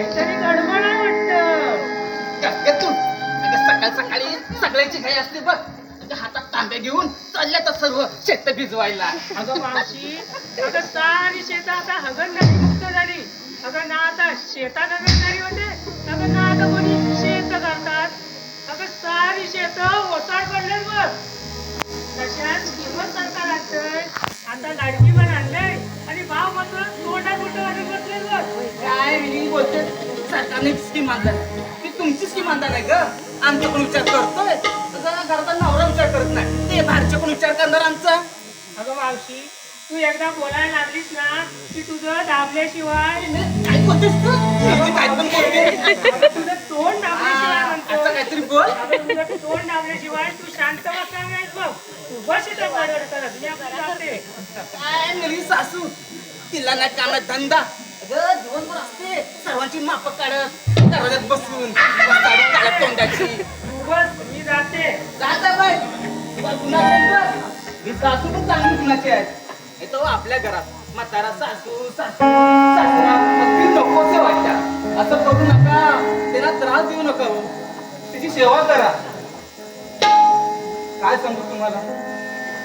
काहीतरी गडबड आहे वाटतं. अगं सकाळ सकाळी सगळ्यांची घाई असते बघ. अगं हातात तांब्या घेऊन चालल्या तर सर्व शेत भिजवायला. अगं मावशी अगं सारी शेतं आता हगणदारी मुक्त झाली. अगं ना आता शेतात हगणदारी होते अगं ना आता कोणी शेत करतात. अगं सारी शेतं ओसाड पडलेत बघ. सरकारने स्कीम आणलं ती तुमची स्कीम आणणार नाही ग. आमचा पण विचार करतोय? घराचा नवरा विचार करत नाही. ते बाहेरचे पण विचार करणार आमचा? अगं मावशी तू एकदा बोलायला लागलीस ना की तुझं दाबल्याशिवाय काय बोलतेस तू? मी काय पण बोलते. अगं तुझं तोंड दाबल्याशिवाय म्हणतो असं काहीतरी बोल. तुझं तोंड दाबल्याशिवाय तू शांत बसणार नाहीस बघ. तू बस इथं बडबड करत मी आपण जाते. काय मेली सासू? तिला नाही कामात धंदा. अगं दिवसभर असते सर्वांची माप काढत दरवाज्यात बसून साडी काढत तोंडाची. तू बस मी जाते. जाता बाय तुला नाही. ही सासू पण चांगली गुन्हाची आहे? हे तो आपल्या घरात. म्हातारा सासू सासू सासरा अगदी असं करू नका. त्यांना त्रास देऊ नका हो. तिची सेवा करा. काय सांगू तुम्हाला?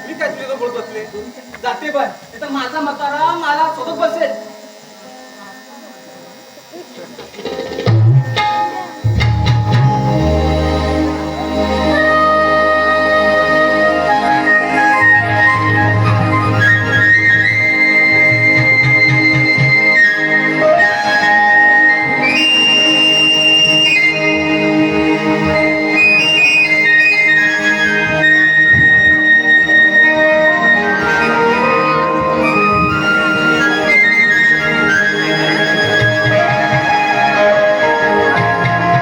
मी काय तुझ्या बोलत बसले जाते बाय तर माझा म्हातारा मला सोबत बसेल.